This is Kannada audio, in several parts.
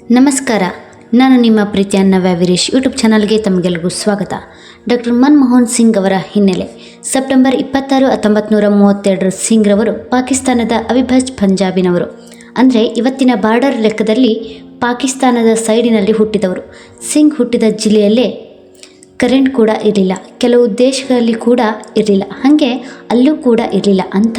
ನಮಸ್ಕಾರ. ನಾನು ನಿಮ್ಮ ಪ್ರೀತಿಯ ನವ್ಯ ಯೂಟ್ಯೂಬ್ ಚಾನಲ್ಗೆ ತಮಗೆಲ್ಲರಿಗೂ ಸ್ವಾಗತ. ಡಾಕ್ಟರ್ ಮನಮೋಹನ್ ಸಿಂಗ್ ಅವರ ಹಿನ್ನೆಲೆ. ಸೆಪ್ಟೆಂಬರ್ ಇಪ್ಪತ್ತಾರು ಹತ್ತೊಂಬತ್ತು ನೂರ ಮೂವತ್ತೆರಡರ ಸಿಂಗ್ರವರು ಪಾಕಿಸ್ತಾನದ ಅವಿಭಜ್ ಪಂಜಾಬಿನವರು. ಅಂದರೆ ಇವತ್ತಿನ ಬಾರ್ಡರ್ ಲೆಕ್ಕದಲ್ಲಿ ಪಾಕಿಸ್ತಾನದ ಸೈಡಿನಲ್ಲಿ ಹುಟ್ಟಿದವರು. ಸಿಂಗ್ ಹುಟ್ಟಿದ ಜಿಲ್ಲೆಯಲ್ಲೇ ಕರೆಂಟ್ ಕೂಡ ಇರಲಿಲ್ಲ. ಕೆಲವು ದೇಶಗಳಲ್ಲಿ ಕೂಡ ಇರಲಿಲ್ಲ. ಹಾಗೆ ಅಲ್ಲೂ ಕೂಡ ಇರಲಿಲ್ಲ ಅಂಥ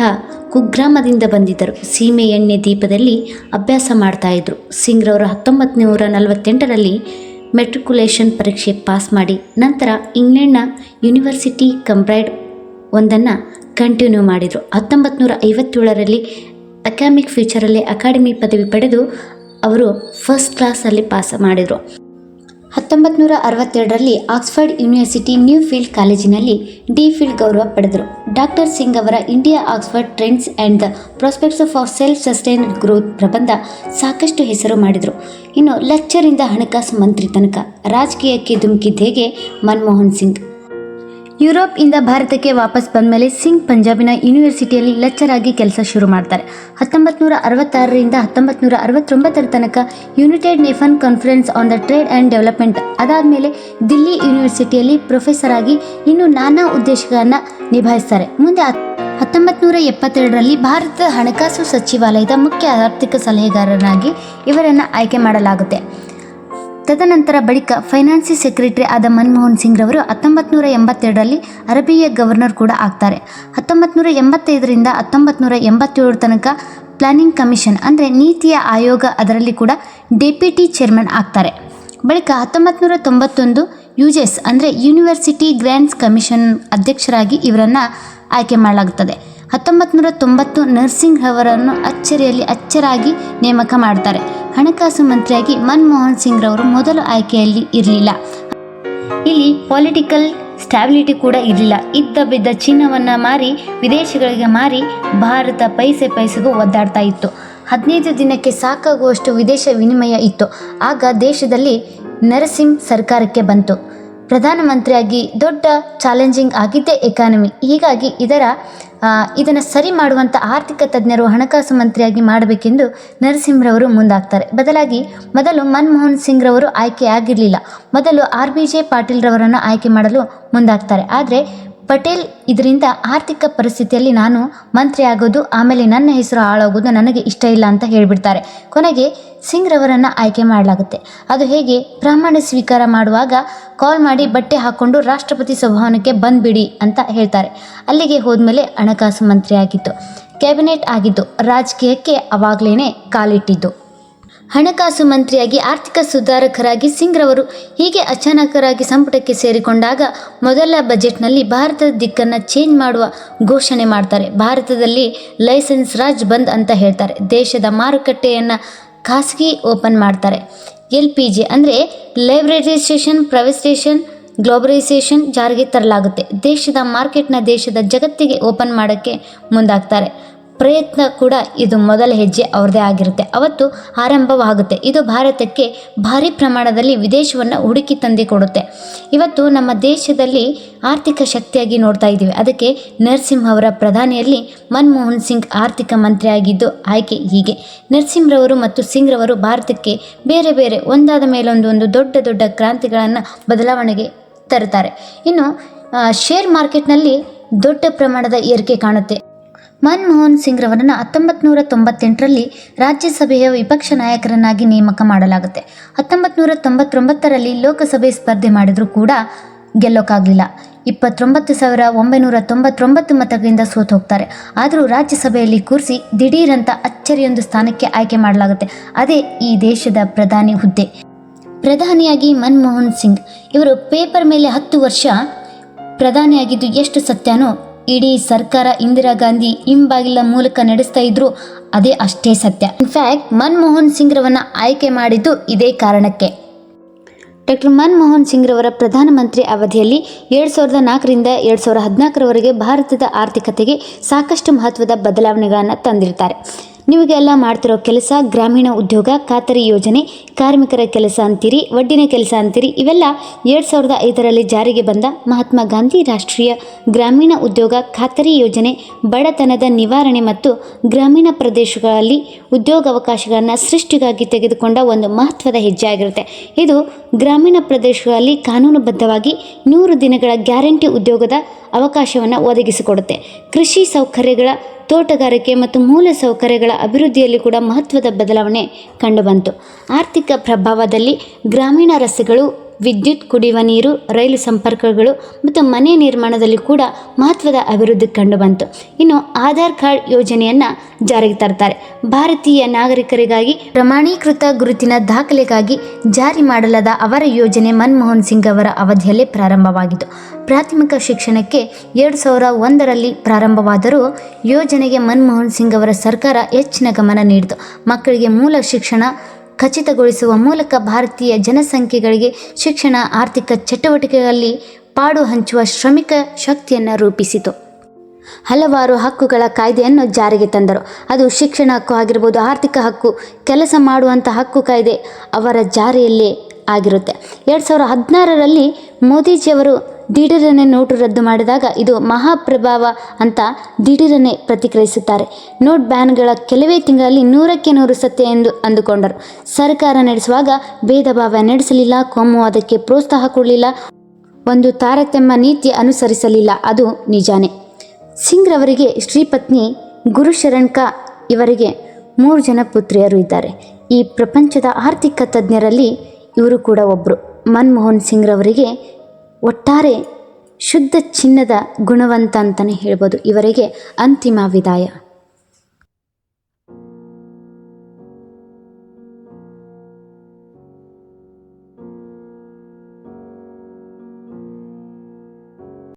ಕುಗ್ರಾಮದಿಂದ ಬಂದಿದ್ದರು. ಸೀಮೆ ಎಣ್ಣೆ ದೀಪದಲ್ಲಿ ಅಭ್ಯಾಸ ಮಾಡ್ತಾಯಿದ್ರು ಸಿಂಗ್ರವರು ಹತ್ತೊಂಬತ್ತು ನೂರ ನಲವತ್ತೆಂಟರಲ್ಲಿ ಮೆಟ್ರಿಕ್ಯುಲೇಷನ್ ಪರೀಕ್ಷೆ ಪಾಸ್ ಮಾಡಿ ನಂತರ ಇಂಗ್ಲೆಂಡ್ನ ಯೂನಿವರ್ಸಿಟಿ ಕಂಬ್ರೈಡ್ ಒಂದನ್ನು ಕಂಟಿನ್ಯೂ ಮಾಡಿದರು. ಹತ್ತೊಂಬತ್ತು ನೂರ ಐವತ್ತೇಳರಲ್ಲಿ ಅಕಾಮಿಕ್ ಫ್ಯೂಚರಲ್ಲಿ ಅಕಾಡೆಮಿ ಪದವಿ ಪಡೆದು ಅವರು ಫಸ್ಟ್ ಕ್ಲಾಸಲ್ಲಿ ಪಾಸ್ ಮಾಡಿದರು. ಹತ್ತೊಂಬತ್ತು ನೂರ ಅರವತ್ತೆರಡರಲ್ಲಿ ಆಕ್ಸ್ಫರ್ಡ್ ಯೂನಿವರ್ಸಿಟಿ ನ್ಯೂ ಫೀಲ್ಡ್ ಕಾಲೇಜಿನಲ್ಲಿ ಡಿ ಫೀಲ್ಡ್ ಗೌರವ ಪಡೆದರು. ಡಾಕ್ಟರ್ ಸಿಂಗ್ ಅವರ India export trends and the prospects of self sustained growth ಪ್ರಬಂಧ ಸಾಕಷ್ಟು ಹೆಸರು ಮಾಡಿದರು. ಇನ್ನು ಲೆಕ್ಚರಿಂದ ಹಣಕಾಸು ಮಂತ್ರಿ ತನಕ ರಾಜಕೀಯಕ್ಕೆ ಧುಮುಕಿದ್ದೇಗೆ ಮನಮೋಹನ್ ಸಿಂಗ್. ಯುರೋಪ್ ಇಂದ ಭಾರತಕ್ಕೆ ವಾಪಸ್ ಬಂದಮೇಲೆ ಸಿಂಗ್ ಪಂಜಾಬಿನ ಯೂನಿವರ್ಸಿಟಿಯಲ್ಲಿ ಲೆಕ್ಚರ್ ಆಗಿ ಕೆಲಸ ಶುರು ಮಾಡ್ತಾರೆ. ಹತ್ತೊಂಬತ್ತು ನೂರ ಅರವತ್ತಾರರಿಂದ ಹತ್ತೊಂಬತ್ತು ಅರವತ್ತೊಂಬತ್ತರ ತನಕ United Nations Conference on the Trade and Development, ಅದಾದಮೇಲೆ ದಿಲ್ಲಿ ಯೂನಿವರ್ಸಿಟಿಯಲ್ಲಿ ಪ್ರೊಫೆಸರ್ ಆಗಿ ಇನ್ನು ನಾನಾ ಉದ್ದೇಶಗಳನ್ನು ನಿಭಾಯಿಸ್ತಾರೆ. ಮುಂದೆ ಹತ್ತೊಂಬತ್ತು ನೂರ ಎಪ್ಪತ್ತೆರಡರಲ್ಲಿ ಭಾರತದ ಹಣಕಾಸು ಸಚಿವಾಲಯದ ಮುಖ್ಯ ಆರ್ಥಿಕ ಸಲಹೆಗಾರನಾಗಿ ಇವರನ್ನು ಆಯ್ಕೆ ಮಾಡಲಾಗುತ್ತೆ. ತದನಂತರ ಬಳಿಕ ಫೈನಾನ್ಸಿ ಸೆಕ್ರೆಟರಿ ಆದ ಮನಮೋಹನ್ ಸಿಂಗ್ ರವರು ಹತ್ತೊಂಬತ್ತು ನೂರ ಎಂಬತ್ತೆರಡರಲ್ಲಿ ಅರಬಿಯ ಗವರ್ನರ್ ಕೂಡ ಆಗ್ತಾರೆ. ಹತ್ತೊಂಬತ್ತು ನೂರ ಎಂಬತ್ತೈದರಿಂದ ಹತ್ತೊಂಬತ್ತು ನೂರ ಎಂಬತ್ತೇಳರ ತನಕ ಪ್ಲಾನಿಂಗ್ ಕಮಿಷನ್ ಅಂದರೆ ನೀತಿಯ ಆಯೋಗ ಅದರಲ್ಲಿ ಕೂಡ ಡೆಪ್ಯೂಟಿ ಚೇರ್ಮನ್ ಆಗ್ತಾರೆ. ಬಳಿಕ ಹತ್ತೊಂಬತ್ತು ನೂರ ತೊಂಬತ್ತೊಂದು ಯುಜೆಸ್ ಅಂದರೆ ಯೂನಿವರ್ಸಿಟಿ ಗ್ರ್ಯಾಂಡ್ಸ್ ಕಮಿಷನ್ ಅಧ್ಯಕ್ಷರಾಗಿ ಇವರನ್ನು ಆಯ್ಕೆ ಮಾಡಲಾಗುತ್ತದೆ. ಹತ್ತೊಂಬತ್ತು ನೂರ ತೊಂಬತ್ತು ನರ್ಸಿಂಗ್ ಅವರನ್ನು ಅಚ್ಚರಿಯಲ್ಲಿ ಅಚ್ಚರಾಗಿ ನೇಮಕ ಮಾಡ್ತಾರೆ. ಹಣಕಾಸು ಮಂತ್ರಿಯಾಗಿ ಮನಮೋಹನ್ ಸಿಂಗ್ ರವರು ಮೊದಲು ಆಯ್ಕೆಯಲ್ಲಿ ಇರಲಿಲ್ಲ. ಇಲ್ಲಿ ಪೊಲಿಟಿಕಲ್ ಸ್ಟ್ಯಾಬಿಲಿಟಿ ಕೂಡ ಇರಲಿಲ್ಲ. ಇದ್ದ ಬಿದ್ದ ಚಿನ್ನವನ್ನು ಮಾರಿ, ವಿದೇಶಗಳಿಗೆ ಮಾರಿ ಭಾರತ ಪೈಸೆ ಪೈಸೆಗೂ ಒದ್ದಾಡ್ತಾ ಇತ್ತು. ಹದಿನೈದು ದಿನಕ್ಕೆ ಸಾಕಾಗುವಷ್ಟು ವಿದೇಶ ವಿನಿಮಯ ಇತ್ತು. ಆಗ ದೇಶದಲ್ಲಿ ನರಸಿಂಹ ಸರ್ಕಾರಕ್ಕೆ ಬಂತು. ಪ್ರಧಾನಮಂತ್ರಿಯಾಗಿ ದೊಡ್ಡ ಚಾಲೆಂಜಿಂಗ್ ಆಗಿದ್ದೇ ಎಕಾನಮಿ ಹೀಗಾಗಿ ಇದರ ಇದನ್ನು ಸರಿ ಮಾಡುವಂಥ ಆರ್ಥಿಕ ತಜ್ಞರು ಹಣಕಾಸು ಮಂತ್ರಿಯಾಗಿ ಮಾಡಬೇಕೆಂದು ನರಸಿಂಹರವರು ಮುಂದಾಗ್ತಾರೆ. ಬದಲಾಗಿ ಮೊದಲು ಮನಮೋಹನ್ ಸಿಂಗ್ ರವರು ಆಯ್ಕೆಯಾಗಿರಲಿಲ್ಲ ಮೊದಲು ಆರ್ ಬಿ ಜೆ ಪಾಟೀಲ್ ರವರನ್ನು ಆಯ್ಕೆ ಮಾಡಲು ಮುಂದಾಗ್ತಾರೆ. ಆದರೆ ಪಟೇಲ್ ಇದರಿಂದ ಆರ್ಥಿಕ ಪರಿಸ್ಥಿತಿಯಲ್ಲಿ ನಾನು ಮಂತ್ರಿ ಆಗೋದು, ಆಮೇಲೆ ನನ್ನ ಹೆಸರು ಹಾಳಾಗೋದು ನನಗೆ ಇಷ್ಟ ಇಲ್ಲ ಅಂತ ಹೇಳಿಬಿಡ್ತಾರೆ. ಕೊನೆಗೆ ಸಿಂಗ್ ರವರನ್ನು ಆಯ್ಕೆ ಮಾಡಲಾಗುತ್ತೆ. ಅದು ಹೇಗೆ? ಪ್ರಮಾಣ ಸ್ವೀಕಾರ ಮಾಡುವಾಗ ಕಾಲ್ ಮಾಡಿ ಬಟ್ಟೆ ಹಾಕ್ಕೊಂಡು ರಾಷ್ಟ್ರಪತಿ ಸಭಾವನಕ್ಕೆ ಬಂದ್ಬಿಡಿ ಅಂತ ಹೇಳ್ತಾರೆ. ಅಲ್ಲಿಗೆ ಹೋದ್ಮೇಲೆ ಹಣಕಾಸು ಮಂತ್ರಿ ಆಗಿತ್ತು. ಕ್ಯಾಬಿನೆಟ್ ಆಗಿದ್ದು ರಾಜಕೀಯಕ್ಕೆ ಅವಾಗಲೇ ಕಾಲಿಟ್ಟಿದ್ದು. ಹಣಕಾಸು ಮಂತ್ರಿಯಾಗಿ, ಆರ್ಥಿಕ ಸುಧಾರಕರಾಗಿ ಸಿಂಗ್ ರವರು ಹೀಗೆ ಅಚಾನಕರಾಗಿ ಸಂಪುಟಕ್ಕೆ ಸೇರಿಕೊಂಡಾಗ ಮೊದಲ ಬಜೆಟ್ನಲ್ಲಿ ಭಾರತದ ದಿಕ್ಕನ್ನು ಚೇಂಜ್ ಮಾಡುವ ಘೋಷಣೆ ಮಾಡ್ತಾರೆ. ಭಾರತದಲ್ಲಿ ಲೈಸೆನ್ಸ್ ರಾಜ್ ಬಂದ್ ಅಂತ ಹೇಳ್ತಾರೆ. ದೇಶದ ಮಾರುಕಟ್ಟೆಯನ್ನು ಖಾಸಗಿ ಓಪನ್ ಮಾಡ್ತಾರೆ. ಎಲ್ ಪಿ ಜಿ ಅಂದರೆ ಲೈಬ್ರರೈಸೇಷನ್, ಪ್ರೈವೇಟೈಸೇಷನ್, ಗ್ಲೋಬಲೈಸೇಷನ್ ಜಾರಿಗೆ ತರಲಾಗುತ್ತೆ. ದೇಶದ ಮಾರ್ಕೆಟ್ನ ದೇಶದ ಜಗತ್ತಿಗೆ ಓಪನ್ ಮಾಡೋಕ್ಕೆ ಮುಂದಾಗ್ತಾರೆ. ಪ್ರಯತ್ನ ಕೂಡ ಇದು ಮೊದಲ ಹೆಜ್ಜೆ ಅವ್ರದ್ದೇ ಆಗಿರುತ್ತೆ. ಅವತ್ತು ಆರಂಭವಾಗುತ್ತೆ. ಇದು ಭಾರತಕ್ಕೆ ಭಾರಿ ಪ್ರಮಾಣದಲ್ಲಿ ವಿದೇಶವನ್ನು ಹುಡುಕಿ ತಂದಿಕೊಡುತ್ತೆ ಇವತ್ತು ನಮ್ಮ ದೇಶದಲ್ಲಿ ಆರ್ಥಿಕ ಶಕ್ತಿಯಾಗಿ ನೋಡ್ತಾ ಇದ್ದೀವಿ. ಅದಕ್ಕೆ ನರಸಿಂಹ ಅವರ ಪ್ರಧಾನಿಯಲ್ಲಿ ಮನಮೋಹನ್ ಸಿಂಗ್ ಆರ್ಥಿಕ ಮಂತ್ರಿಯಾಗಿದ್ದು ಆಯ್ಕೆ ಹೀಗೆ. ನರಸಿಂಹರವರು ಮತ್ತು ಸಿಂಗ್ ರವರು ಭಾರತಕ್ಕೆ ಬೇರೆ ಬೇರೆ ಒಂದಾದ ಮೇಲೊಂದು ಒಂದು ದೊಡ್ಡ ದೊಡ್ಡ ಕ್ರಾಂತಿಗಳನ್ನು ಬದಲಾವಣೆಗೆ ತರುತ್ತಾರೆ. ಇನ್ನು ಶೇರ್ ಮಾರ್ಕೆಟ್ನಲ್ಲಿ ದೊಡ್ಡ ಪ್ರಮಾಣದ ಏರಿಕೆ ಕಾಣುತ್ತೆ. ಮನಮೋಹನ್ ಸಿಂಗ್ ರವರನ್ನು ಹತ್ತೊಂಬತ್ತು ನೂರ ತೊಂಬತ್ತೆಂಟರಲ್ಲಿ ರಾಜ್ಯಸಭೆಯ ವಿಪಕ್ಷ ನಾಯಕರನ್ನಾಗಿ ನೇಮಕ ಮಾಡಲಾಗುತ್ತೆ. ಹತ್ತೊಂಬತ್ತು ನೂರ ತೊಂಬತ್ತೊಂಬತ್ತರಲ್ಲಿ ಲೋಕಸಭೆ ಸ್ಪರ್ಧೆ ಮಾಡಿದರೂ ಕೂಡ ಗೆಲ್ಲೋಕ್ಕಾಗಲಿಲ್ಲ ಇಪ್ಪತ್ತೊಂಬತ್ತು ಸಾವಿರ ಒಂಬೈನೂರ ತೊಂಬತ್ತೊಂಬತ್ತು ಮತಗಳಿಂದ ಸೋತು ಹೋಗ್ತಾರೆ. ಆದರೂ ರಾಜ್ಯಸಭೆಯಲ್ಲಿ ಕೂರಿಸಿ ದಿಢೀರಂತ ಅಚ್ಚರಿಯೊಂದು ಸ್ಥಾನಕ್ಕೆ ಆಯ್ಕೆ ಮಾಡಲಾಗುತ್ತೆ. ಅದೇ ಈ ದೇಶದ ಪ್ರಧಾನಿ ಹುದ್ದೆ. ಪ್ರಧಾನಿಯಾಗಿ ಮನಮೋಹನ್ ಸಿಂಗ್ ಇವರು ಪೇಪರ್ ಮೇಲೆ ಹತ್ತು ವರ್ಷ ಪ್ರಧಾನಿಯಾಗಿದ್ದು ಎಷ್ಟು ಸತ್ಯನೋ ಇಡೀ ಸರ್ಕಾರ ಇಂದಿರಾ ಗಾಂಧಿ ಹಿಂಬಾಗಿಲ ಮೂಲಕ ನಡೆಸ್ತಾ ಇದ್ರು, ಅದೇ ಅಷ್ಟೇ ಸತ್ಯ. ಇನ್ಫ್ಯಾಕ್ಟ್ ಮನಮೋಹನ್ ಸಿಂಗ್ ರವನ್ನ ಆಯ್ಕೆ ಮಾಡಿದ್ದು ಇದೇ ಕಾರಣಕ್ಕೆ. ಡಾಕ್ಟರ್ ಮನಮೋಹನ್ ಸಿಂಗ್ ರವರ ಪ್ರಧಾನಮಂತ್ರಿ ಅವಧಿಯಲ್ಲಿ ಎರಡು ಸಾವಿರದ ನಾಲ್ಕರಿಂದ ಎರಡು ಸಾವಿರದ ಹದಿನಾಲ್ಕರವರೆಗೆ ಭಾರತದ ಆರ್ಥಿಕತೆಗೆ ಸಾಕಷ್ಟು ಮಹತ್ವದ ಬದಲಾವಣೆಗಳನ್ನು ತಂದಿರ್ತಾರೆ. ನೀವಿಗೆಲ್ಲ ಮಾಡ್ತಿರೋ ಕೆಲಸ, ಗ್ರಾಮೀಣ ಉದ್ಯೋಗ, ಖಾತರಿ ಯೋಜನೆ, ಕಾರ್ಮಿಕರ ಕೆಲಸ ಅಂತೀರಿ, ವಡ್ಡಿನ ಕೆಲಸ ಅಂತೀರಿ, ಇವೆಲ್ಲ ಎರಡು ಸಾವಿರದ ಐದರಲ್ಲಿ ಜಾರಿಗೆ ಬಂದ ಮಹಾತ್ಮ ಗಾಂಧಿ ರಾಷ್ಟ್ರೀಯ ಗ್ರಾಮೀಣ ಉದ್ಯೋಗ ಖಾತರಿ ಯೋಜನೆ ಬಡತನದ ನಿವಾರಣೆ ಮತ್ತು ಗ್ರಾಮೀಣ ಪ್ರದೇಶಗಳಲ್ಲಿ ಉದ್ಯೋಗಾವಕಾಶಗಳನ್ನು ಸೃಷ್ಟಿಗಾಗಿ ತೆಗೆದುಕೊಂಡ ಒಂದು ಮಹತ್ವದ ಹೆಜ್ಜೆ ಆಗಿರುತ್ತೆ ಇದು ಗ್ರಾಮೀಣ ಪ್ರದೇಶಗಳಲ್ಲಿ ಕಾನೂನುಬದ್ಧವಾಗಿ ನೂರು ದಿನಗಳ ಗ್ಯಾರಂಟಿ ಉದ್ಯೋಗದ ಅವಕಾಶವನ್ನು ಒದಗಿಸಿಕೊಡುತ್ತೆ. ಕೃಷಿ ಸೌಕರ್ಯಗಳ ತೋಟಗಾರಿಕೆ ಮತ್ತು ಮೂಲ ಸೌಕರ್ಯಗಳ ಅಭಿವೃದ್ಧಿಯಲ್ಲಿ ಕೂಡ ಮಹತ್ವದ ಬದಲಾವಣೆ ಕಂಡುಬಂತು. ಆರ್ಥಿಕ ಪ್ರಭಾವದಲ್ಲಿ ಗ್ರಾಮೀಣ ರಸ್ತೆಗಳು ವಿದ್ಯುತ್ ಕುಡಿಯುವ ನೀರು, ರೈಲು ಸಂಪರ್ಕಗಳು ಮತ್ತು ಮನೆ ನಿರ್ಮಾಣದಲ್ಲಿ ಕೂಡ ಮಹತ್ವದ ಅಭಿವೃದ್ಧಿ ಕಂಡುಬಂತು. ಇನ್ನು ಆಧಾರ್ ಕಾರ್ಡ್ ಯೋಜನೆಯನ್ನು ಜಾರಿಗೆ ತರ್ತಾರೆ. ಭಾರತೀಯ ನಾಗರಿಕರಿಗಾಗಿ ಪ್ರಮಾಣೀಕೃತ ಗುರುತಿನ ದಾಖಲೆಗಾಗಿ ಜಾರಿ ಮಾಡಲಾದ ಅವರ ಯೋಜನೆ ಮನಮೋಹನ್ ಸಿಂಗ್ ಅವರ ಅವಧಿಯಲ್ಲಿ ಪ್ರಾರಂಭವಾಗಿತ್ತು. ಪ್ರಾಥಮಿಕ ಶಿಕ್ಷಣಕ್ಕೆ ಎರಡು ಸಾವಿರ ಒಂದರಲ್ಲಿ ಪ್ರಾರಂಭವಾದರೂ ಯೋಜನೆಗೆ ಮನಮೋಹನ್ ಸಿಂಗ್ ಅವರ ಸರ್ಕಾರ ಹೆಚ್ಚಿನ ಗಮನ ನೀಡಿತು. ಮಕ್ಕಳಿಗೆ ಮೂಲ ಶಿಕ್ಷಣ ಖಚಿತಗೊಳಿಸುವ ಮೂಲಕ ಭಾರತೀಯ ಜನಸಂಖ್ಯೆಗಳಿಗೆ ಶಿಕ್ಷಣ, ಆರ್ಥಿಕ ಚಟುವಟಿಕೆಗಳಲ್ಲಿ ಪಾಡು ಹಂಚುವ ಶ್ರಮಿಕ ಶಕ್ತಿಯನ್ನು ರೂಪಿಸಿತು. ಹಲವಾರು ಹಕ್ಕುಗಳ ಕಾಯ್ದೆಯನ್ನು ಜಾರಿಗೆ ತಂದರು. ಅದು ಶಿಕ್ಷಣ ಹಕ್ಕು ಆಗಿರ್ಬೋದು, ಆರ್ಥಿಕ ಹಕ್ಕು, ಕೆಲಸ ಮಾಡುವಂಥ ಹಕ್ಕು ಕಾಯ್ದೆ ಅವರ ಜಾರಿಯಲ್ಲೇ ಆಗಿರುತ್ತೆ. ಎರಡು ಸಾವಿರದ ಹದಿನಾರರಲ್ಲಿ ಮೋದಿಜಿಯವರು ದಿಢೀರನೆ ನೋಟು ರದ್ದು ಮಾಡಿದಾಗ ಇದು ಮಹಾಪ್ರಭಾವ ಅಂತ ದಿಢೀರನೆ ಪ್ರತಿಕ್ರಿಯಿಸುತ್ತಾರೆ. ನೋಟ್ ಬ್ಯಾನ್ಗಳ ಕೆಲವೇ ತಿಂಗಳಲ್ಲಿ ನೂರಕ್ಕೆ ನೂರು ಸತ್ಯ ಎಂದು ಅಂದುಕೊಂಡರು. ಸರ್ಕಾರ ನಡೆಸುವಾಗ ಭೇದ ಭಾವ ನಡೆಸಲಿಲ್ಲ, ಕೋಮುವಾದಕ್ಕೆ ಪ್ರೋತ್ಸಾಹ ಕೊಡಲಿಲ್ಲ, ಒಂದು ತಾರತಮ್ಯ ನೀತಿ ಅನುಸರಿಸಲಿಲ್ಲ, ಅದು ನಿಜಾನೆ. ಸಿಂಗ್ ರವರಿಗೆ ಶ್ರೀಪತ್ನಿ ಗುರುಶರಣ್ ಕಾ ಇವರಿಗೆ ಮೂರು ಜನ ಪುತ್ರಿಯರು ಇದ್ದಾರೆ. ಈ ಪ್ರಪಂಚದ ಆರ್ಥಿಕ ತಜ್ಞರಲ್ಲಿ ಇವರು ಕೂಡ ಒಬ್ಬರು ಮನಮೋಹನ್ ಸಿಂಗ್ ರವರಿಗೆ ಒಟ್ಟಾರೆ ಶುದ್ಧ ಚಿನ್ನದ ಗುಣವಂತ ಅಂತಲೇ ಹೇಳ್ಬೋದು. ಇವರಿಗೆ ಅಂತಿಮ ವಿದಾಯ.